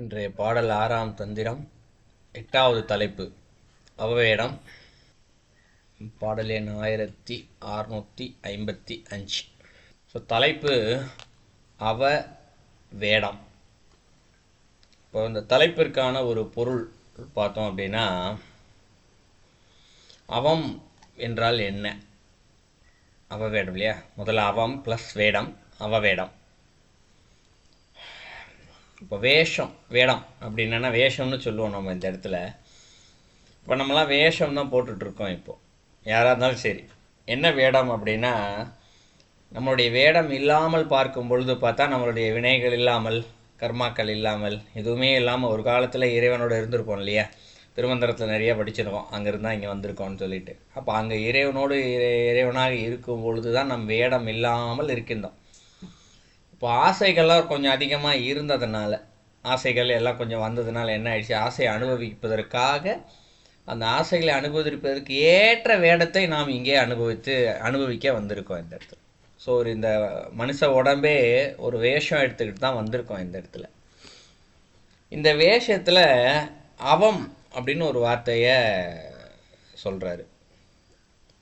இன்றைய பாடல் ஆறாம் தந்திரம் எட்டாவது தலைப்பு அவவேடம். பாடல் எண் ஆயிரத்தி அறுநூற்றி ஐம்பத்தி அஞ்சு. ஸோ தலைப்பு அவ வேடம் இப்போ இந்த தலைப்பிற்கான ஒரு பொருள் பார்த்தோம் அப்படின்னா அவம் என்றால் என்ன? அவ வேடம் இல்லையா? முதல்ல அவம் ப்ளஸ் வேடம் அவ வேடம் இப்போ வேஷம் வேடம் அப்படின்னா வேஷம்னு சொல்லுவோம் நம்ம இந்த இடத்துல. இப்போ நம்மலாம் வேஷம் தான் போட்டுட்ருக்கோம் இப்போது யாராக இருந்தாலும் சரி. என்ன வேடம் அப்படின்னா நம்மளுடைய வேடம் இல்லாமல் பார்க்கும் பொழுது பார்த்தா நம்மளுடைய வினைகள் இல்லாமல் கர்மாக்கள் இல்லாமல் எதுவுமே இல்லாமல் ஒரு காலத்தில் இறைவனோட இருந்திருப்போம் இல்லையா? திருமந்திரத்தில் நிறைய படிச்சிருக்கோம். அங்கேருந்து இங்கே வந்திருக்கோம்னு சொல்லிட்டு. அப்போ அங்கே இறைவனோடு இறை- இறைவனாக இருக்கும் பொழுது தான் நம் வேடம் இல்லாமல் இருக்கின்றோம். இப்போ ஆசைகள்லாம் கொஞ்சம் அதிகமாக இருந்ததுனால ஆசைகள் எல்லாம் கொஞ்சம் வந்ததுனால என்ன ஆயிடுச்சு? ஆசையை அனுபவிப்பதற்காக அந்த ஆசைகளை அனுபவிப்பதற்கு ஏற்ற வேடத்தை நாம் இங்கே அனுபவித்து அனுபவிக்க வந்திருக்கோம் இந்த இடத்துல. ஸோ ஒரு இந்த மனுஷ உடம்பே ஒரு வேஷம் எடுத்துக்கிட்டு தான் வந்திருக்கோம் இந்த இடத்துல. இந்த வேஷத்தில் அவம் அப்படின்னு ஒரு வார்த்தையை சொல்கிறாரு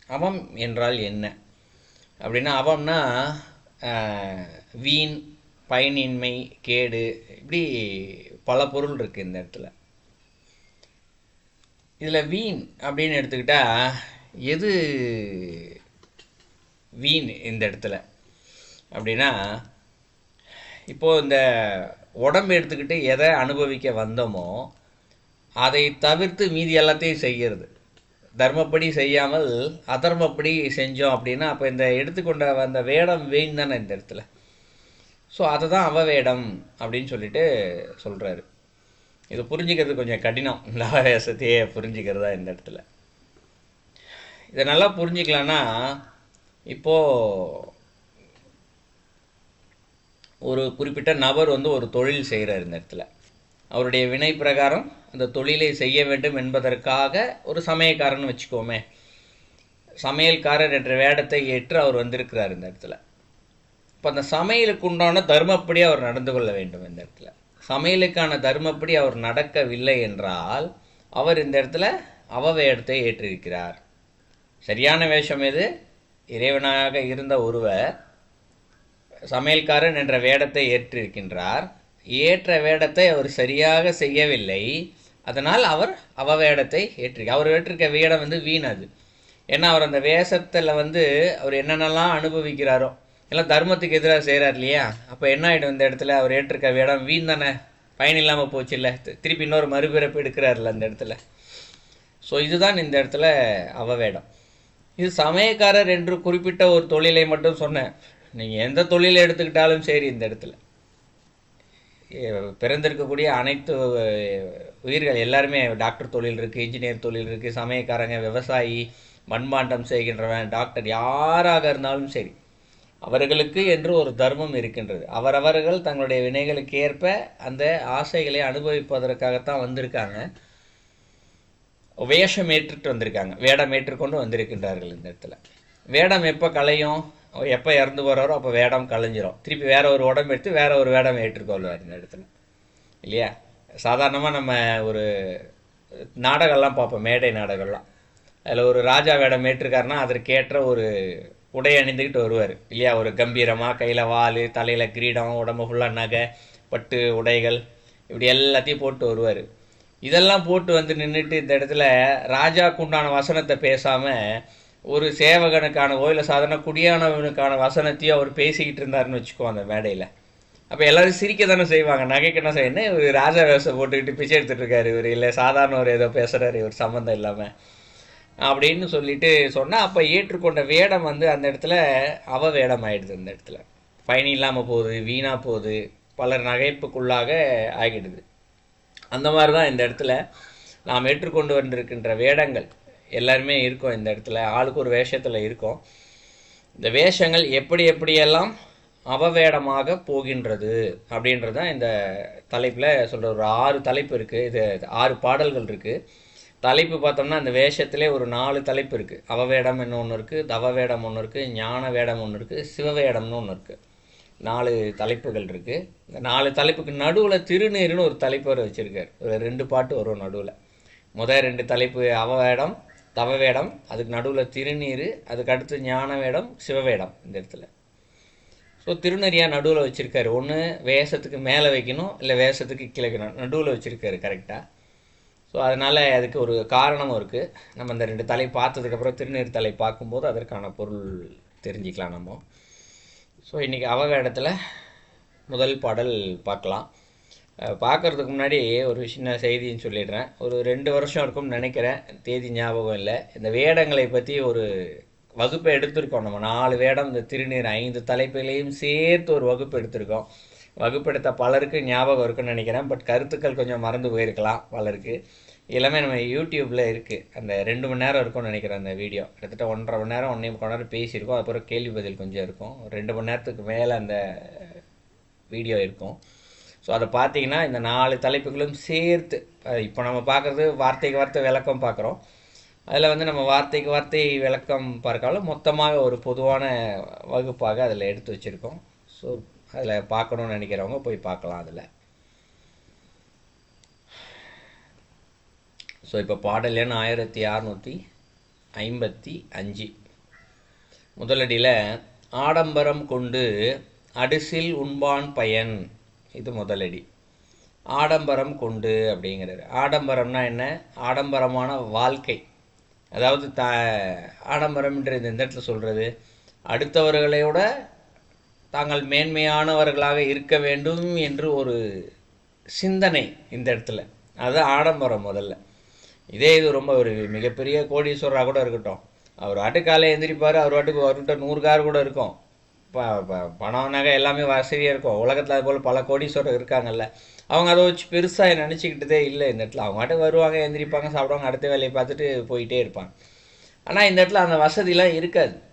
அவம் என்றால் என்ன? அப்படின்னா அவம்னா வீண் பயனின்மை கேடு இப்படி பல பொருள் இருக்குது இந்த இடத்துல. இதில் வீண் அப்படின்னு எடுத்துக்கிட்டா எது வீண் இந்த இடத்துல? அப்படின்னா இப்போது இந்த உடம்பு எடுத்துக்கிட்டு எதை அனுபவிக்க வந்தோமோ அதை தவிர்த்து மீதி எல்லாத்தையும் செய்கிறது தர்மப்படி செய்யாமல் அதர்மப்படி செஞ்சோம் அப்படின்னா அப்போ இந்த எடுத்துக்கொண்ட அந்த வேடம் வீண் தானே இந்த இடத்துல? ஸோ அதை தான் அவ வேடம் அப்படின்னு சொல்லிட்டு சொல்கிறாரு இது புரிஞ்சுக்கிறது கொஞ்சம் கடினம். இந்த அவவேசத்தையே புரிஞ்சுக்கிறதா இந்த இடத்துல. இதை நல்லா புரிஞ்சுக்கலான்னா இப்போது ஒரு குறிப்பிட்ட நபர் வந்து ஒரு தொழில் செய்கிறார் இந்த இடத்துல. அவருடைய வினை பிரகாரம் அந்த தொழிலை செய்ய வேண்டும் என்பதற்காக ஒரு சமயக்காரன் வச்சுக்கோமே. சமையல்காரர் என்ற வேடத்தை ஏற்று அவர் வந்திருக்கிறார் இந்த இடத்துல. இப்போ அந்த சமையலுக்கு உண்டான தர்மப்படி அவர் நடந்து கொள்ள வேண்டும் இந்த இடத்துல. சமையலுக்கான தர்மப்படி அவர் நடக்கவில்லை என்றால் அவர் இந்த இடத்துல அவ வேடத்தை ஏற்றிருக்கிறார். சரியான வேஷம் எது? இறைவனாக இருந்த ஒருவர் சமையல்காரன் என்ற வேடத்தை ஏற்றிருக்கின்றார். ஏற்ற வேடத்தை அவர் சரியாக செய்யவில்லை. அதனால் அவர் அவ வேடத்தை அவர் ஏற்றிருக்க வேடம் வந்து வீணது ஏன்னா அவர் அந்த வேஷத்தில் வந்து அவர் என்னென்னலாம் அனுபவிக்கிறாரோ எல்லாம் தர்மத்துக்கு எதிராக செய்கிறார் இல்லையா? அப்போ என்ன ஆகிடும் இந்த இடத்துல? அவர் ஏற்றிருக்க இடம் வீண் தானே? பயன் இல்லாமல் போச்சு இல்லை. திருப்பி இன்னொரு மறுபிறப்பு எடுக்கிறார்ல அந்த இடத்துல. ஸோ இதுதான் இந்த இடத்துல அவ வேடம். இது சமயக்காரர் என்று குறிப்பிட்ட ஒரு தொழிலை மட்டும் சொன்னேன். நீங்கள் எந்த தொழிலை எடுத்துக்கிட்டாலும் சரி இந்த இடத்துல. பிறந்திருக்கக்கூடிய அனைத்து உயிர்கள் எல்லாருமே டாக்டர் தொழில் இருக்குது இன்ஜினியர் தொழில் இருக்குது சமயக்காரங்க விவசாயி மண்பாண்டம் செய்கின்றவன் டாக்டர் யாராக இருந்தாலும் சரி. அவர்களுக்கு என்று ஒரு தர்மம் இருக்கின்றது. அவரவர்கள் தங்களுடைய வினைகளுக்கு ஏற்ப அந்த ஆசைகளை அனுபவிப்பதற்காகத்தான் வந்திருக்காங்க. வேஷம் ஏற்றுட்டு வந்திருக்காங்க. வேடம் ஏற்றுக்கொண்டு வந்திருக்கின்றார்கள் இந்த இடத்துல. வேடம் எப்போ கலையும் எப்போ இறந்து போகிறாரோ அப்போ வேடம் கலைஞ்சிரும் திருப்பி வேற ஒரு உடம்பு எடுத்து வேற ஒரு வேடம் ஏற்றுக்கொள்வார் இந்த இடத்துல. இல்லையா? சாதாரணமாக நம்ம ஒரு நாடகம்லாம் பார்ப்போம். மேடை நாடகம்லாம். அதில் ஒரு ராஜா வேடம் ஏற்றிருக்காருன்னா அதற்கேற்ற ஒரு உடை அணிந்துக்கிட்டு வருவார். இல்லையா? ஒரு கம்பீரமாக கையில் வாள் தலையில் கிரீடம் உடம்பு ஃபுல்லாக நகை பட்டு உடைகள் இப்படி எல்லாத்தையும் போட்டு வருவார். இதெல்லாம் போட்டு வந்து நின்றுட்டு இந்த இடத்துல ராஜாவுக்கு உண்டான வசனத்தை பேசாமல் ஒரு சேவகனுக்கான இல்லை சாதாரண குடியானவனுக்கான வசனத்தையும் அவர் பேசிக்கிட்டு இருந்தாருன்னு வச்சுக்கோ அந்த மேடையில். அப்போ எல்லோரும் சிரிக்க தானே செய்வாங்க. நகைக்கு என்ன இவர் ராஜா வேஷம் போட்டுக்கிட்டு பிச்சை எடுத்துகிட்டு இருக்காரு இவர்? இல்லை சாதாரண ஒரு ஏதோ பேசுகிறாரு இவர் சம்மந்தம் இல்லாமல் அப்படின்னு சொல்லிட்டு சொன்னால் அப்போ ஏற்றுக்கொண்ட வேடம் வந்து அந்த இடத்துல அவ வேடம் ஆயிடுது அந்த இடத்துல. பயணி இல்லாமல் போகுது வீணாக போகுது பலர் நகைப்புக்குள்ளாக ஆகிடுது. அந்த மாதிரி தான் இந்த இடத்துல நாம் ஏற்றுக்கொண்டு வந்திருக்கின்ற வேடங்கள். எல்லாருமே இருக்கோம் இந்த இடத்துல ஆளுக்கு ஒரு வேஷத்தில் இருக்கோம். இந்த வேஷங்கள் எப்படி எப்படியெல்லாம் அவவேடமாக போகின்றது அப்படின்றது தான் இந்த தலைப்பில் சொல்கிற ஒரு ஆறு தலைப்பு இருக்குது இது ஆறு பாடல்கள் இருக்குது தலைப்பு பார்த்தோம்னா அந்த வேஷத்திலே ஒரு நாலு தலைப்பு இருக்குது அவவேடம் என்ன ஒன்று இருக்குது தவ வேடம் ஒன்று இருக்குது ஞான வேடம் ஒன்று இருக்குது சிவவேடம்னு ஒன்று இருக்குது நாலு தலைப்புகள் இருக்குது இந்த நாலு தலைப்புக்கு நடுவில் திருநீருன்னு ஒரு தலைப்பு வர வச்சுருக்கார். ஒரு ரெண்டு பாட்டு வரும் நடுவில். முதல் ரெண்டு தலைப்பு அவ வேடம் தவ வேடம் அதுக்கு நடுவில் திருநீர் அதுக்கு அடுத்து ஞான வேடம் சிவவேடம் இந்த இடத்துல. ஸோ திருநறியாக நடுவில் வச்சுருக்காரு. ஒன்று வேஷத்துக்கு மேலே வைக்கணும் இல்லை வேஷத்துக்கு கிழக்கணும் நடுவில் வச்சுருக்காரு கரெக்டாக ஸோ அதனால் அதுக்கு ஒரு காரணமும் இருக்குது நம்ம இந்த ரெண்டு தலை பார்த்ததுக்கப்புறம் திருநீர் தலை பார்க்கும்போது அதற்கான பொருள் தெரிஞ்சுக்கலாம் நம்ம. ஸோ இன்றைக்கி அவக இடத்துல முதல் பாடல் பார்க்கலாம். பார்க்குறதுக்கு பார்க்கறதுக்கு முன்னாடி ஒரு சின்ன செய்தின்னு சொல்லிடுறேன். ஒரு ரெண்டு வருஷம் இருக்கும்னு நினைக்கிறேன். தேதி ஞாபகம் இல்லை. இந்த வேடங்களை பற்றி ஒரு வகுப்பை எடுத்திருக்கோம் நம்ம. நாலு வேடம் இந்த திருநீர் ஐந்து தலைப்புகளையும் சேர்த்து ஒரு வகுப்பு எடுத்திருக்கோம். வகுப்பெடுத்த பலருக்கு ஞாபகம் இருக்குன்னு நினைக்கிறேன். பட் கருத்துக்கள் கொஞ்சம் மறந்து போயிருக்கலாம் பலருக்கு. எல்லாமே நம்ம யூடியூப்பில் இருக்குது அந்த ரெண்டு மணி நேரம் இருக்கும்னு நினைக்கிறேன் அந்த வீடியோ கிட்டத்தட்ட ஒன்றரை மணி நேரம் ஒன்றே முக்கால் நேரம் பேசியிருக்கோம். அப்புறம் கேள்வி பதில் கொஞ்சம் இருக்கும். ரெண்டு மணி நேரத்துக்கு மேலே அந்த வீடியோ இருக்கும். ஸோ அதை பார்த்தீங்கன்னா இந்த நாலு தலைப்புகளும் சேர்த்து இப்போ நம்ம பார்க்குறது வார்த்தைக்கு வார்த்தை விளக்கம் பார்க்குறோம். அதில் வந்து நம்ம வார்த்தைக்கு வார்த்தை விளக்கம் பார்க்காலும் மொத்தமாக ஒரு பொதுவான வகுப்பாக அதில் எடுத்து வச்சுருக்கோம். ஸோ அதில் பார்க்கணும்னு நினைக்கிறவங்க போய் பார்க்கலாம் அதில். ஸோ இப்போ பாடல் எண் ஆயிரத்தி அறநூற்றி ஐம்பத்தி அஞ்சு. முதலடியில் ஆடம்பரம் கொண்டு அடிசில் உண்பான் பயன் இது முதலடி. ஆடம்பரம் கொண்டு அப்படிங்கிறது ஆடம்பரம்னா என்ன? ஆடம்பரமான வாழ்க்கை. அதாவது த ஆடம்பரம்ன்ற இந்த இடத்துல சொல்கிறது அடுத்தவர்களையோட தாங்கள் மேன்மையானவர்களாக இருக்க வேண்டும் என்று ஒரு சிந்தனை இந்த இடத்துல. அது ஆடம்பரம் முதல்ல. இதே இது ரொம்ப ஒரு மிகப்பெரிய கோடீஸ்வரராக கூட இருக்கட்டும். அவர் வாட்டுக்காலை எந்திரிப்பார் அவர் வாட்டுக்கு அவர்கிட்ட நூறு கார் கூட இருக்கும். ப ப- பணம் நகை எல்லாமே வசதியாக இருக்கும். உலகத்தில் அது போல் பல கோடீஸ்வரர் இருக்காங்கல்ல. அவங்க அதை வச்சு பெருசாக நினச்சிக்கிட்டதே இல்லை இந்த இடத்துல. அவங்க வாட்டுக்கு வருவாங்க எந்திரிப்பாங்க சாப்பிடுவாங்க அடுத்த வேலையை பார்த்துட்டு போயிட்டே இருப்பாங்க. ஆனால் இந்த இடத்துல அந்த வசதிலாம் இருக்காது.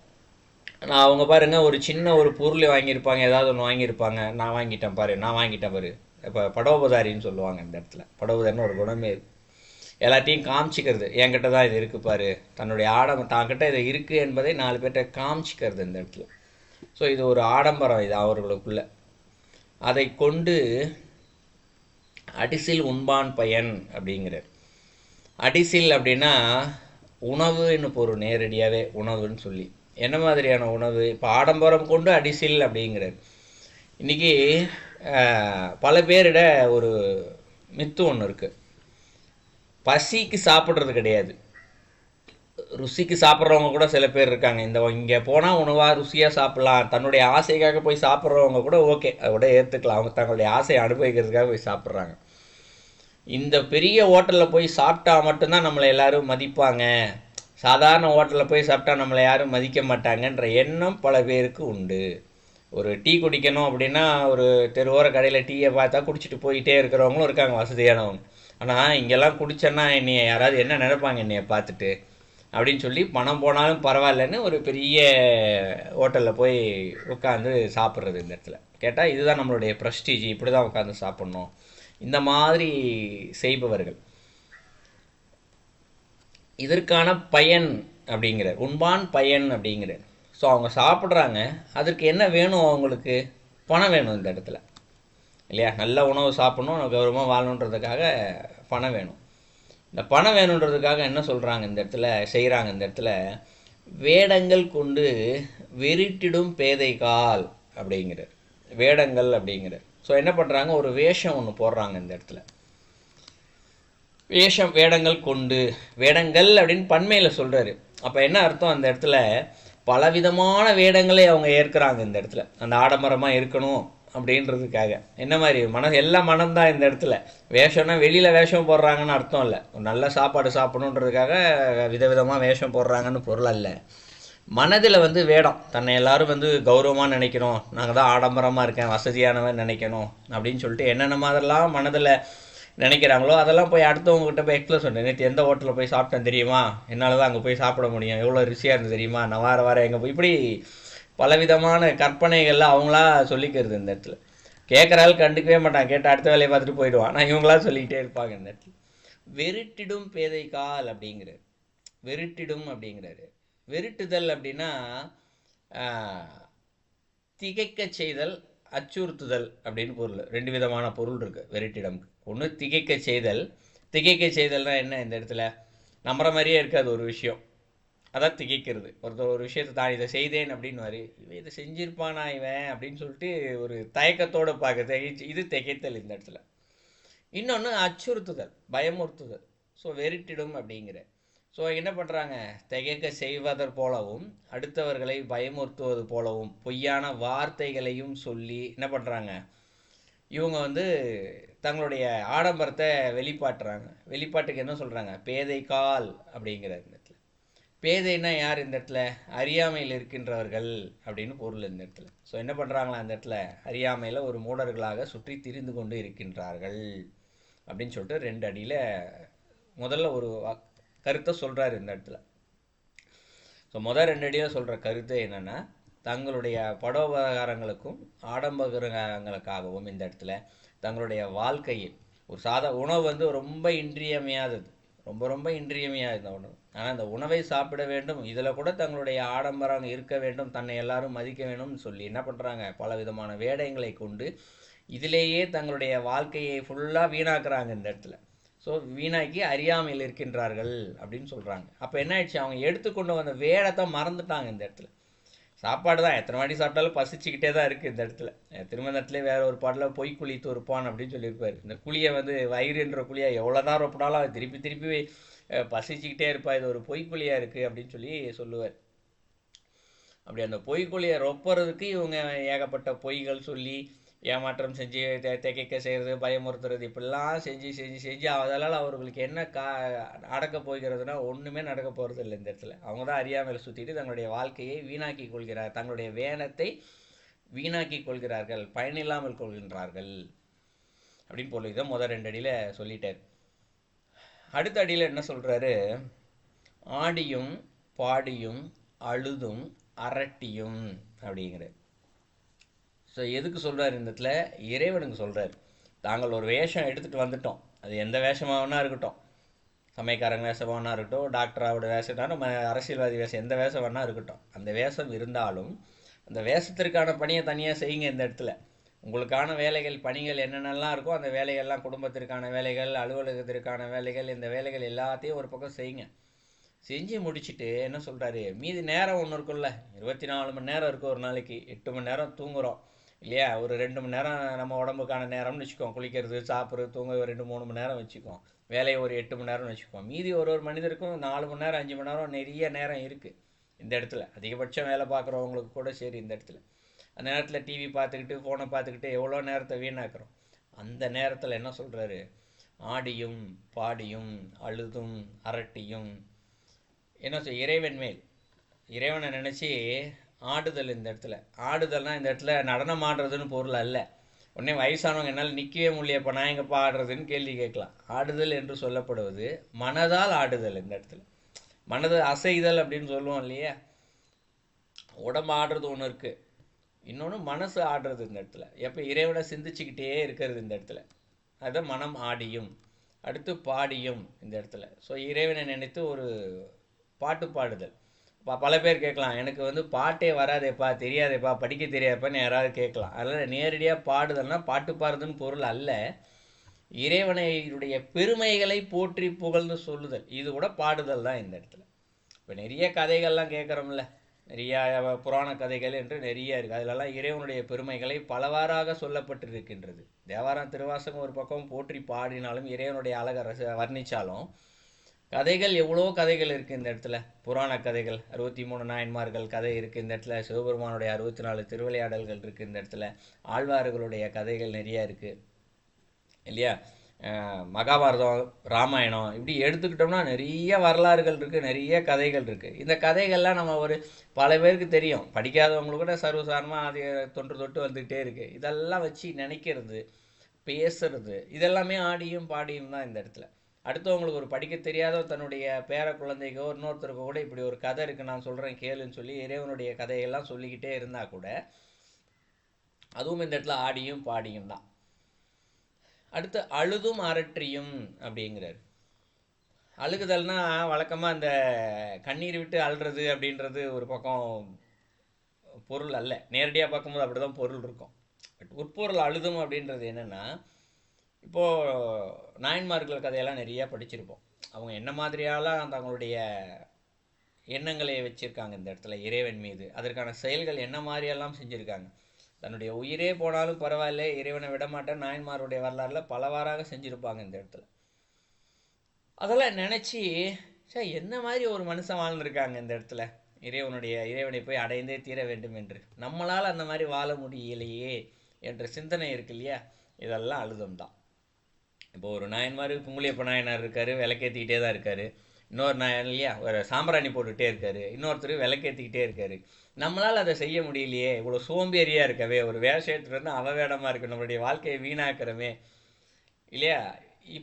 நான் அவங்க பாருங்க ஒரு சின்ன ஒரு பொருளை வாங்கியிருப்பாங்க ஏதாவது ஒன்று வாங்கியிருப்பாங்க. நான் வாங்கிட்டேன் பாரு நான் வாங்கிட்டேன் பாரு. இப்போ படோபதாரின்னு சொல்லுவாங்க இந்த இடத்துல. படோபதாரின்னு ஒரு குணமே இருக்குது எல்லாத்தையும் காமிச்சிக்கிறது. என்கிட்ட தான் இது இருக்குது பாரு. தன்னுடைய ஆடம்பரம் தான்கிட்ட இது இருக்குது என்பதை நாலு பேர்கிட்ட காமிச்சிக்கிறது இந்த இடத்துல. ஸோ இது ஒரு ஆடம்பரம் இது அவர்களுக்குள்ள. அதை கொண்டு அடிசில் உண்பான் பயன் அப்படிங்கிறார். அடிசில் அப்படின்னா உணவுன்னு பொருள் நேரடியாகவே உணவுன்னு சொல்லி. என்ன மாதிரியான உணவு? இப்போ ஆடம்பரம் கொண்டு அடிசில் அப்படிங்கிறார். இன்றைக்கி பல பேரிட ஒரு மித்து ஒன்று இருக்குது பசிக்கு சாப்பிட்றது கிடையாது. ருசிக்கு சாப்பிட்றவங்க கூட சில பேர் இருக்காங்க. இந்த இங்கே போனால் உணவாக ருசியாக சாப்பிட்லாம். தன்னுடைய ஆசைக்காக போய் சாப்பிட்றவங்க கூட ஓகே. அதை கூட ஏற்றுக்கலாம் அவங்க தங்களுடைய ஆசையை அனுபவிக்கிறதுக்காக போய் சாப்பிட்றாங்க. இந்த பெரிய ஹோட்டலில் போய் சாப்பிட்டா மட்டும்தான் நம்மளை எல்லாரும் மதிப்பாங்க. சாதாரண ஹோட்டலில் போய் சாப்பிட்டா நம்மளை யாரும் மதிக்க மாட்டாங்கன்ற எண்ணம் பல பேருக்கு உண்டு. ஒரு டீ குடிக்கணும் அப்படின்னா ஒரு தெருவோர கடையில் டீயை பார்த்தா குடிச்சிட்டு போயிட்டே இருக்கிறவங்களும் இருக்காங்க வசதியானவங்க. ஆனால் இங்கெல்லாம் குடிச்சேன்னா என்னைய யாராவது என்ன நினைப்பாங்க என்னைய பார்த்துட்டு? அப்படின்னு சொல்லி பணம் போனாலும் பரவாயில்லன்னு ஒரு பெரிய ஹோட்டலில் போய் உட்காந்து சாப்பிட்றது இந்த இடத்துல. கேட்டால் இதுதான் நம்மளுடைய ப்ரெஸ்டீஜ் இப்படி தான் உட்காந்து சாப்பிட்ணும். இந்த மாதிரி செய்பவர்கள். இதற்கான பயன் அப்படிங்கிறார். உண்பான் பயன் அப்படிங்கிறார். ஸோ அவங்க சாப்பிட்றாங்க. அதற்கு என்ன வேணும் அவங்களுக்கு? பணம் வேணும் இந்த இடத்துல. இல்லையா? நல்ல உணவு சாப்பிடணும் கௌரவமாக வாழணுன்றதுக்காக பணம் வேணும். இந்த பணம் வேணுன்றதுக்காக என்ன சொல்கிறாங்க இந்த இடத்துல? செய்கிறாங்க இந்த இடத்துல வேடங்கள் கொண்டு வெறிட்டிடும் பேதைகால் அப்படிங்கிறார். வேடங்கள் அப்படிங்கிறார். ஸோ என்ன பண்ணுறாங்க ஒரு வேஷம் ஒன்று போடுறாங்க இந்த இடத்துல. வேஷம் வேடங்கள் கொண்டு வேடங்கள் அப்படின்னு பன்மையில் சொல்கிறாரு அப்போ என்ன அர்த்தம்? அந்த இடத்துல பலவிதமான வேடங்களை அவங்க ஏற்கிறாங்க இந்த இடத்துல. அந்த ஆடம்பரமாக இருக்கணும் அப்படின்றதுக்காக. என்ன மாதிரி? மன எல்லாம் மனம்தான் இந்த இடத்துல. வேஷம்னா வெளியில் வேஷம் போடுறாங்கன்னு அர்த்தம் இல்லை. நல்ல சாப்பாடு சாப்பிடணுன்றதுக்காக விதவிதமாக வேஷம் போடுறாங்கன்னு பொருள் அல்ல. மனதில் வந்து வேடம். தன்னை எல்லாரும் வந்து கௌரவமாக நினைக்கணும். நாங்கள் தான் ஆடம்பரமாக இருக்கேன் வசதியானவன் நினைக்கணும் அப்படின்னு சொல்லிட்டு என்னென்ன மாதிரிலாம் மனதில் நினைக்கிறாங்களோ அதெல்லாம் போய் அடுத்தவங்க கிட்ட போய் எக்ஸ்பிளஸ் பண்ணேன் நேற்று எந்த ஹோட்டலில் போய் சாப்பிட்டேன் தெரியுமா? என்னால் தான் அங்கே போய் சாப்பிட முடியும். எவ்வளோ ருசியாக இருந்து தெரியுமா? நான் வார வாரம் எங்கே போய் இப்படி பலவிதமான கற்பனைகள்லாம் அவங்களா சொல்லிக்கிறது இந்த இடத்துல. கேட்குற ஆள் கண்டுக்கவே மாட்டான். கேட்டால் அடுத்த வேலையை பார்த்துட்டு போயிடுவான். ஆனால் இவங்களா சொல்லிக்கிட்டே இருப்பாங்க இந்த இடத்துல. வெறிட்டிடும் பேதைக்கால் அப்படிங்கிறாரு. வெறுட்டிடும் அப்படிங்கிறாரு. வெறுட்டுதல் அப்படின்னா திகைக்க செய்தல் அச்சுறுத்துதல் அப்படின்னு பொருள். ரெண்டு விதமான பொருள் இருக்குது வெறிட்டிடம்க்கு ஒன்று திகைக்க செய்தல். திகைக்க செய்தல்னா என்ன இந்த இடத்துல? நம்புற மாதிரியே இருக்காது ஒரு விஷயம். அதான் திகைக்கிறது. ஒருத்தர் ஒரு விஷயத்தை தான் இதை செய்தேன் அப்படின்னு இவன் இதை செஞ்சிருப்பானா இவன் அப்படின்னு சொல்லிட்டு ஒரு தயக்கத்தோடு பார்க்க திகைச்சு இது திகைத்தல் இந்த இடத்துல. இன்னொன்று அச்சுறுத்துதல் பயமுறுத்துதல். ஸோ வெறிட்டிடும் அப்படிங்கிற. ஸோ என்ன பண்ணுறாங்க திகைக்க செய்வதற் போலவும் அடுத்தவர்களை பயமுறுத்துவது போலவும் பொய்யான வார்த்தைகளையும் சொல்லி என்ன பண்ணுறாங்க இவங்க வந்து தங்களுடைய ஆடம்பரத்தை வெளிப்பாட்டுறாங்க வெளிப்பாட்டுக்கு என்ன சொல்கிறாங்க பேதை கால் அப்படிங்கிற இந்த இடத்துல. பேதைன்னா யார் இந்த இடத்துல? அறியாமையில் இருக்கின்றவர்கள் அப்படின்னு பொருள் இந்த இடத்துல. ஸோ என்ன பண்ணுறாங்களா அந்த இடத்துல? அறியாமையில் ஒரு மூடர்களாக சுற்றி திரிந்து கொண்டு இருக்கின்றார்கள் அப்படின்னு சொல்லிட்டு ரெண்டு அடியில் முதல்ல ஒரு கருத்தை சொல்கிறாரு இந்த இடத்துல. ஸோ முதல் ரெண்டு அடியில் சொல்கிற கருத்து என்னென்னா தங்களுடைய படோபகாரங்களுக்கும் ஆடம்பரங்களுக்காகவும் இந்த இடத்துல தங்களுடைய வாழ்க்கையில் ஒரு சாதா உணவு வந்து ரொம்ப இன்றியமையாதது. ரொம்ப ரொம்ப இன்றியமையாதது இந்த உணவு. ஆனால் அந்த உணவை சாப்பிட வேண்டும் இதில் கூட தங்களுடைய ஆடம்பரம் இருக்க வேண்டும் தன்னை எல்லாரும் மதிக்க வேண்டும்னு சொல்லி என்ன பண்ணுறாங்க பல விதமான வேடங்களை கொண்டு இதிலேயே தங்களுடைய வாழ்க்கையை ஃபுல்லாக வீணாக்குறாங்க இந்த இடத்துல. ஸோ வீணாக்கி அறியாமையில் இருக்கின்றார்கள் அப்படின்னு சொல்கிறாங்க அப்போ என்ன ஆயிடுச்சு? அவங்க எடுத்துக்கொண்டு வந்த வேடத்தை மறந்துட்டாங்க இந்த இடத்துல. சாப்பாடு தான். எத்தனை வாட்டி சாப்பிட்டாலும் பசிச்சுக்கிட்டே தான் இருக்குது இந்த இடத்துல. திரும்ப இந்த இடத்துல வேறு ஒரு பாட்டில் பொய் குழி துருப்பான் அப்படின்னு சொல்லியிருப்பார். இந்த குழியை வந்து வயிறுன்ற குழியை எவ்வளோ தான் ரொப்பினாலும் அது திருப்பி திருப்பி பசிச்சுக்கிட்டே இருப்பா. இது ஒரு பொய் குழியாக இருக்குது அப்படின்னு சொல்லி சொல்லுவார். அப்படி அந்த பொய்க்குழியை ரொப்புறதுக்கு இவங்க ஏகப்பட்ட பொய்கள் சொல்லி ஏமாற்றம் செஞ்சு தெ- திகைக்க செய்கிறது பயமுறுத்துறது இப்படிலாம் செஞ்சு செஞ்சு செஞ்சு அதனால் அவர்களுக்கு என்ன கா நடக்க போகிறதுனா ஒன்றுமே நடக்க போகிறது இல்லை இந்த இடத்துல. அவங்க தான் அறியாமையில் சுற்றிட்டு தங்களுடைய வாழ்க்கையை வீணாக்கி கொள்கிறார் தங்களுடைய வேனத்தை வீணாக்கி கொள்கிறார்கள் பயனில்லாமல் கொள்கின்றார்கள் அப்படின்னு பொருள் இதை முதல் ரெண்டு அடியில் சொல்லிட்டார். அடுத்த அடியில் என்ன சொல்கிறாரு ஆடியும் பாடியும் அழுதும் அரட்டியும் அப்படிங்கிறார். ஸோ எதுக்கு சொல்கிறார் இந்த இடத்துல? இறைவனுக்கு சொல்கிறார் தாங்கள் ஒரு வேஷம் எடுத்துகிட்டு வந்துட்டோம். அது எந்த வேஷமாகனா இருக்கட்டும். சமயக்காரங்க வேஷமாகனா இருக்கட்டும் டாக்டராவோட வேஷம்னாலும் நம்ம அரசியல்வாதி வேஷம் எந்த வேஷம் இருக்கட்டும். அந்த வேஷம் இருந்தாலும் அந்த வேஷத்திற்கான பணியை தனியாக செய்யுங்க இந்த இடத்துல. உங்களுக்கான வேலைகள் பணிகள் என்னென்னலாம் இருக்கோ அந்த வேலைகள்லாம் குடும்பத்திற்கான வேலைகள் அலுவலகத்திற்கான வேலைகள் இந்த வேலைகள் எல்லாத்தையும் ஒரு பக்கம் செய்யுங்க. செஞ்சு முடிச்சுட்டு என்ன சொல்கிறாரு மீதி நேரம் ஒன்று இருக்குல்ல இருபத்தி நாலு மணி நேரம் இருக்கும் ஒரு நாளைக்கு. எட்டு மணி நேரம் தூங்குகிறோம் இல்லையா? ஒரு ரெண்டு மணி நேரம் நம்ம உடம்புக்கான நேரம்னு வச்சுக்கோம் குளிக்கிறது சாப்பிட்றது தூங்க ரெண்டு மூணு மணி நேரம் வச்சுக்கோம் வேலையை ஒரு எட்டு மணி நேரம்னு வச்சுக்குவோம் மீதி ஒரு ஒரு மனிதருக்கும் நாலு மணி நேரம் அஞ்சு மணி நேரம் நிறைய நேரம் இருக்குது இந்த இடத்துல. அதிகபட்சம் வேலை பார்க்குறவங்களுக்கு கூட சரி இந்த இடத்துல. அந்த நேரத்தில் டிவி பார்த்துக்கிட்டு ஃபோனை பார்த்துக்கிட்டு எவ்வளோ நேரத்தை வீணாக்குறோம்? அந்த நேரத்தில் என்ன சொல்கிறாரு ஆடியும் பாடியும் அழுதும் அரட்டியும். என்ன சொல் இறைவன் மேல். இறைவனை நினச்சி ஆடுதல் இந்த இடத்துல. ஆடுதல்னால் இந்த இடத்துல நடனம் ஆடுறதுன்னு பொருள் அல்ல. உடனே வயசானவங்க என்னால் நிற்கவே முடியப்போ நான் எங்கப்பா ஆடுறதுன்னு கேள்வி கேட்கலாம். ஆடுதல் என்று சொல்லப்படுவது மனதால் ஆடுதல் இந்த இடத்துல. மனது அசைதல் அப்படின்னு சொல்லுவோம் இல்லையா? உடம்பு ஆடுறது ஒன்று இருக்குது இன்னொன்று மனசு ஆடுறது இந்த இடத்துல. எப்போ இறைவனை சிந்திச்சுக்கிட்டே இருக்கிறது இந்த இடத்துல. அதை மனம் ஆடியும். அடுத்து பாடியும் இந்த இடத்துல. ஸோ இறைவனை நினைத்து ஒரு பாட்டு பாடுதல். இப்போ பல பேர் கேட்கலாம். எனக்கு வந்து பாட்டே வராதேப்பா தெரியாதேப்பா படிக்க தெரியாதப்பான்னு யாராவது கேட்கலாம். அதனால் நேரடியாக பாடுதல்னா பாட்டு பாடுறதுன்னு பொருள் அல்ல. இறைவனையுடைய பெருமைகளை போற்றி புகழ்ந்து சொல்லுதல். இது கூட பாடுதல் தான் இந்த இடத்துல. இப்போ நிறைய கதைகள்லாம் கேட்குறோம்ல. நிறைய புராண கதைகள் என்று நிறைய இருக்குது அதிலெல்லாம் இறைவனுடைய பெருமைகளை பலவாறாக சொல்லப்பட்டிருக்கின்றது. தேவாரம் திருவாசகம் ஒரு பக்கம் போற்றி பாடினாலும் இறைவனுடைய அழகை ரச வர்ணித்தாலும் கதைகள் எவ்வளோ கதைகள் இருக்குது இந்த இடத்துல. புராண கதைகள் அறுபத்தி மூணு நாயன்மார்கள் கதை இருக்குது இந்த இடத்துல. சிவபெருமானுடைய அறுபத்தி நாலு திருவிளையாடல்கள் இருக்குது இந்த இடத்துல. ஆழ்வார்களுடைய கதைகள் நிறையா இருக்குது இல்லையா? மகாபாரதம் ராமாயணம் இப்படி எடுத்துக்கிட்டோம்னா நிறைய வரலாறுகள் இருக்குது நிறைய கதைகள் இருக்குது இந்த கதைகள்லாம் நம்ம ஒரு பல பேருக்கு தெரியும். படிக்காதவங்களுக்கு கூட சர்வசாரணமாக அது தொன்று தொட்டு வந்துக்கிட்டே இருக்குது இதெல்லாம் வச்சு நினைக்கிறது பேசுறது இதெல்லாமே ஆடியும் பாடியும் தான் இந்த இடத்துல. அடுத்தவங்களுக்கு ஒரு படிக்க தெரியாத தன்னுடைய பேர குழந்தைக்கோ இன்னொருத்தருக்கோ கூட இப்படி ஒரு கதை இருக்குது நான் சொல்கிறேன் கேளுன்னு சொல்லி இறைவனுடைய கதையெல்லாம் சொல்லிக்கிட்டே இருந்தால் கூட அதுவும் இந்த இடத்துல ஆடியும் பாடியும் தான். அடுத்து அழுதும் அரற்றியும் அப்படிங்கிறார். அழுகுதல்னா வழக்கமாக அந்த கண்ணீர் விட்டு அழுறது அப்படின்றது ஒரு பக்கம் பொருள் அல்ல. நேரடியாக பார்க்கும்போது அப்படி தான் பொருள் இருக்கும். பட் உட்பொருள் அழுதும் அப்படின்றது என்னென்னா இப்போது நாயன்மார்கள் கதையெல்லாம் நிறையா படிச்சிருப்போம். அவங்க என்ன மாதிரியாலாம் தங்களுடைய எண்ணங்களை வச்சுருக்காங்க இந்த இடத்துல இறைவன் மீது. அதற்கான செயல்கள் என்ன மாதிரியெல்லாம் செஞ்சுருக்காங்க? தன்னுடைய உயிரே போனாலும் பரவாயில்ல இறைவனை விடமாட்டேன் நாயன்மாருடைய வரலாறில் பலவாறாக செஞ்சுருப்பாங்க இந்த இடத்துல. அதெல்லாம் நினச்சி சார் என்ன மாதிரி ஒரு மனுஷன் வாழ்ந்துருக்காங்க இந்த இடத்துல? இறைவனுடைய இறைவனை போய் அடைந்தே தீர வேண்டும் என்று. நம்மளால் அந்த மாதிரி வாழ முடியலையே என்ற சிந்தனை இருக்கு இல்லையா? இதெல்லாம் அழுதம் தான் இப்போ ஒரு நாயன்மார் குங்குளியப்ப நாயனார் இருக்கார் விளக்கேற்றிக்கிட்டே தான் இருக்கார். இன்னொரு நாயன் இல்லையா ஒரு சாம்பிராணி போட்டுகிட்டே இருக்காரு. இன்னொருத்தர் விளக்கேற்றிக்கிட்டே இருக்காரு. நம்மளால் அதை செய்ய முடியலையே. இவ்வளோ சோம்பேறியாக இருக்கவே ஒரு வேஷம் எடுத்துகிட்டு வந்து இருக்கு. நம்மளுடைய வாழ்க்கையை வீணாக்கிறமே. இல்லையா?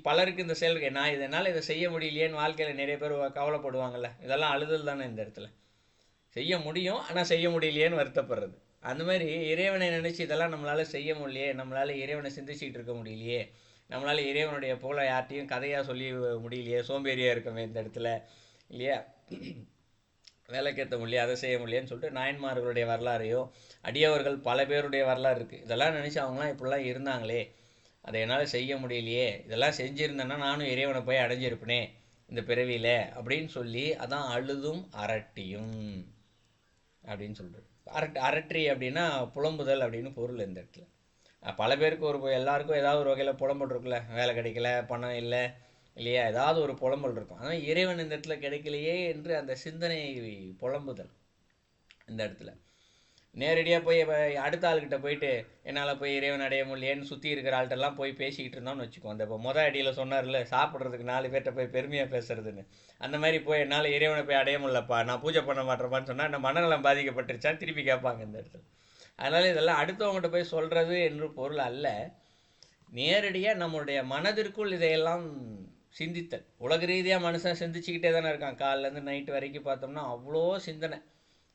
பலருக்கு இந்த செயல் நான் இதனால் இதை செய்ய முடியலையேன்னு வாழ்க்கையில் நிறைய பேர் கவலைப்படுவாங்கல்ல. இதெல்லாம் அழுதல் தானே இந்த இடத்துல. செய்ய முடியும் ஆனால் செய்ய முடியலையேன்னு வருத்தப்படுறது. அந்த மாதிரி இறைவனை நினச்சி இதெல்லாம் நம்மளால் செய்ய முடியலையே நம்மளால் இறைவனை சிந்திச்சுக்கிட்டு இருக்க முடியலையே. நம்மளால் இறைவனுடைய புகழை யார்ட்டையும் கதையாக சொல்லி முடியலையே. சோம்பேறியாக இருக்கமே இந்த இடத்துல. இல்லையா? வேலைக்கேற்ற முடியல அதை செய்ய முடியலன்னு சொல்லிட்டு நாயன்மார்களுடைய வரலாறையோ அடியவர்கள் பல பேருடைய வரலாறு இருக்குது இதெல்லாம் நினச்சி அவங்களாம் இப்படிலாம் இருந்தாங்களே. அதை என்னால் செய்ய முடியலையே. இதெல்லாம் செஞ்சுருந்தேன்னா நானும் இறைவனை போய் அடைஞ்சிருப்பேனே இந்த பிறவியில் அப்படின்னு சொல்லி அதான் அழுதும் அரட்டியும் அப்படின்னு சொல்கிறது அரட் அரட்டி அப்படின்னா புலம்புதல் அப்படின்னு பொருள் இந்த இடத்துல. பல பேருக்கு ஒரு எல்லாருக்கும் ஏதாவது ஒரு வகையில் புலம்பல் இருக்குல்ல? வேலை கிடைக்கல பணம் இல்லை இல்லையா? ஏதாவது ஒரு புலம்பல் இருக்கும். ஆனால் இறைவன் இந்த இடத்துல கிடைக்கலையே என்று அந்த சிந்தனை புலம்புதல் இந்த இடத்துல. நேரடியாக போய் அடுத்த ஆள்கிட்ட போயிட்டு என்னால் போய் இறைவன் அடைய முடியலையேன்னு சுற்றி இருக்கிற ஆள்கிட்டலாம் போய் பேசிக்கிட்டு இருந்தோம்னு வச்சுக்கோ. அந்த இப்போ மொதல் அடியில் சொன்னார்ல சாப்பிட்றதுக்கு நாலு பேர்கிட்ட போய் பெருமையாக பேசுறதுன்னு. அந்த மாதிரி போய் என்னால் இறைவனை போய் அடைய முடியலப்பா நான் பூஜை பண்ண மாட்டேறப்பான்னு சொன்னால் என்ன மனநலம் பாதிக்கப்பட்டுருச்சான்னு திருப்பி கேட்பாங்க இந்த இடத்துல. அதனால் இதெல்லாம் அடுத்தவங்ககிட்ட போய் சொல்கிறது என்று பொருள் அல்ல. நேரடியாக நம்மளுடைய மனதிற்குள் இதையெல்லாம் சிந்தித்தல். உலக ரீதியாக மனுஷன் சிந்திச்சுக்கிட்டே தானே இருக்கான். காலிலேருந்து நைட்டு வரைக்கும் பார்த்தோம்னா அவ்வளோ சிந்தனை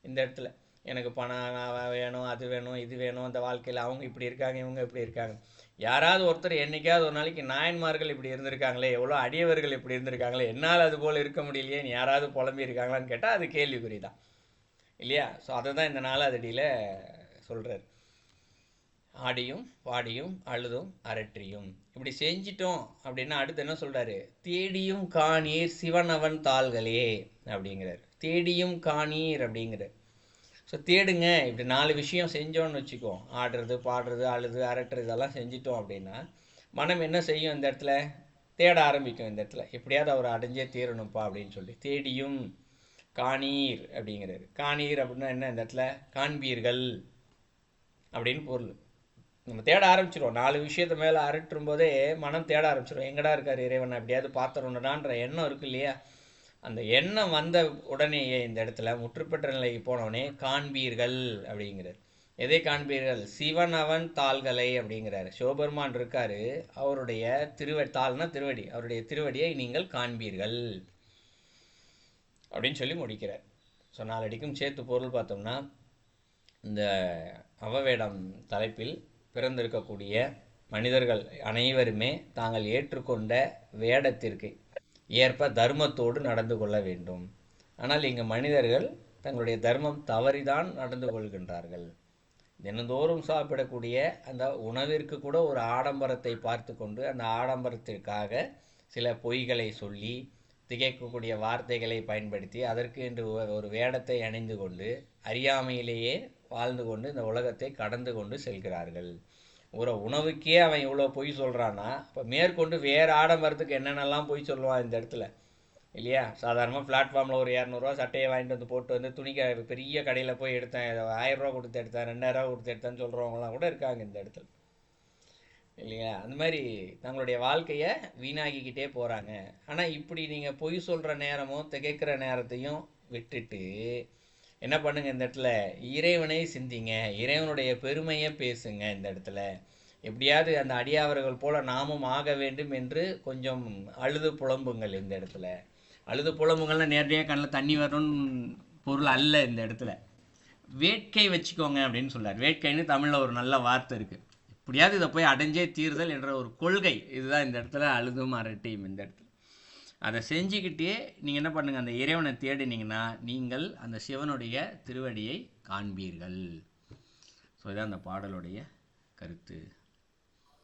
இந்த இடத்துல. எனக்கு பணம் வேணும் அது வேணும் இது வேணும் அந்த வாழ்க்கையில் அவங்க இப்படி இருக்காங்க இவங்க இப்படி இருக்காங்க. யாராவது ஒருத்தர் என்னைக்காவது ஒரு நாளைக்கு நாயன்மார்கள் இப்படி இருந்திருக்காங்களே எவ்வளோ அடியவர்கள் இப்படி இருந்திருக்காங்களே என்னால் அது போல் இருக்க முடியலையேன்னு யாராவது புலம்பி இருக்காங்களான்னு கேட்டால் அது கேள்விக்குறி தான். இல்லையா? ஸோ அதை தான் இந்த நாலாவதடியில் சொல்கிறார் ஆடியும் பாடியும் அழுதும் அரற்றியும். இப்படி செஞ்சிட்டோம் அப்படின்னா அடுத்து என்ன சொல்கிறாரு தேடியும் காணீர் சிவனவன் தாள்களே அப்படிங்கிறார். தேடியும் காணீர் அப்படிங்கிறார். ஸோ தேடுங்க. இப்படி நாலு விஷயம் செஞ்சோன்னு வச்சுக்கோ. ஆடுறது பாடுறது அழுது அரட்டுறது இதெல்லாம் செஞ்சிட்டோம் அப்படின்னா மனம் என்ன செய்யும் இந்த இடத்துல? தேட ஆரம்பிக்கும் இந்த இடத்துல. எப்படியாவது அவர் அடைஞ்சே தீரணும்ப்பா அப்படின்னு சொல்லி. தேடியும் காணீர் அப்படிங்கிறாரு. காணீர் அப்படின்னா என்ன இந்த இடத்துல? காண்பீர்கள். அப்படின்னு பொருள். நம்ம தேட ஆரம்பிச்சிருவோம். நாலு விஷயத்த மேலே அரட்டும் போதே மனம் தேட ஆரம்பிச்சிடும் எங்கடா இருக்கார் இறைவன்? எப்படியாவது பார்த்துடணுடான்ற எண்ணம் இருக்கு இல்லையா? அந்த எண்ணம் வந்த உடனேயே இந்த இடத்துல முற்றுப்பெற்ற நிலைக்கு போனவனே காண்பீர்கள் அப்படிங்கிறார். எதை காண்பீர்கள்? சிவன் அவன் தாள்களை அப்படிங்கிறார். சிவபெருமான் இருக்காரு. அவருடைய திருவ தாள்னா திருவடி. அவருடைய திருவடியை நீங்கள் காண்பீர்கள் அப்படின்னு சொல்லி முடிக்கிறார். ஸோ நாலடிக்கும் சேர்த்து பொருள் பார்த்தோம்னா இந்த அவவேடம் தலைப்பில் பிறந்திருக்கக்கூடிய மனிதர்கள் அனைவருமே தாங்கள் ஏற்றுக்கொண்ட வேடத்திற்கு ஏற்ப தர்மத்தோடு நடந்து கொள்ள வேண்டும். ஆனால் இங்கு மனிதர்கள் தங்களுடைய தர்மம் தவறிதான் நடந்து கொள்கின்றார்கள். தினந்தோறும் சாப்பிடக்கூடிய அந்த உணவிற்கு கூட ஒரு ஆடம்பரத்தை பார்த்து கொண்டு அந்த ஆடம்பரத்திற்காக சில பொய்களை சொல்லி திகைக்கக்கூடிய வார்த்தைகளை பயன்படுத்தி அதற்கு என்று ஒரு வேடத்தை அணிந்து கொண்டு அறியாமையிலேயே வாழ்ந்து கொண்டு இந்த உலகத்தை கடந்து கொண்டு செல்கிறார்கள். ஒரு உணவுக்கே அவன் இவ்வளோ பொய் சொல்கிறான்னா இப்போ மேற்கொண்டு வேறு ஆடம்பரத்துக்கு என்னென்னலாம் பொய் சொல்லுவான் இந்த இடத்துல? இல்லையா? சாதாரணமாக பிளாட்ஃபார்மில் ஒரு இரநூறுவா சட்டையை வாங்கிட்டு வந்து போட்டு வந்து துணி க பெரிய கடையில் போய் எடுத்தேன் ஆயிரரூவா கொடுத்து எடுத்தேன் ரெண்டாயிரரூவா கொடுத்து எடுத்தேன்னு சொல்கிறவங்களாம் கூட இருக்காங்க இந்த இடத்துல. இல்லையா? அந்த மாதிரி தங்களுடைய வாழ்க்கையை வீணாகிக்கிட்டே போகிறாங்க ஆனால் இப்படி நீங்கள் பொய் சொல்கிற நேரமும் திகைக்கிற நேரத்தையும் விட்டுட்டு என்ன பண்ணுங்க இந்த இடத்துல? இறைவனை சிந்திங்க. இறைவனுடைய பெருமையை பேசுங்க இந்த இடத்துல. எப்படியாவது அந்த அடியாவர்கள் போல நாமும் ஆக வேண்டும் என்று கொஞ்சம் அழுது புலம்புங்கள் இந்த இடத்துல. அழுது புலம்புங்கள்லாம் நேரடியாக கண்ணில் தண்ணி வரணும்னு பொருள் அல்ல இந்த இடத்துல. வேட்கை வச்சுக்கோங்க அப்படின்னு சொல்கிறார் வேட்கைன்னு தமிழில் ஒரு நல்ல வார்த்தை இருக்குது எப்படியாவது இதை போய் அடைஞ்சே தீர்தல் என்ற ஒரு கொள்கை. இதுதான் இந்த இடத்துல அழுதும் அரட்டையும் இந்த இடத்துல. அதை செஞ்சுக்கிட்டே நீங்கள் என்ன பண்ணுங்கள் அந்த இறைவனை தேடினீங்கன்னா நீங்கள் அந்த சிவனுடைய திருவடியை காண்பீர்கள். ஸோ இதான் அந்த பாடலுடைய கருத்து.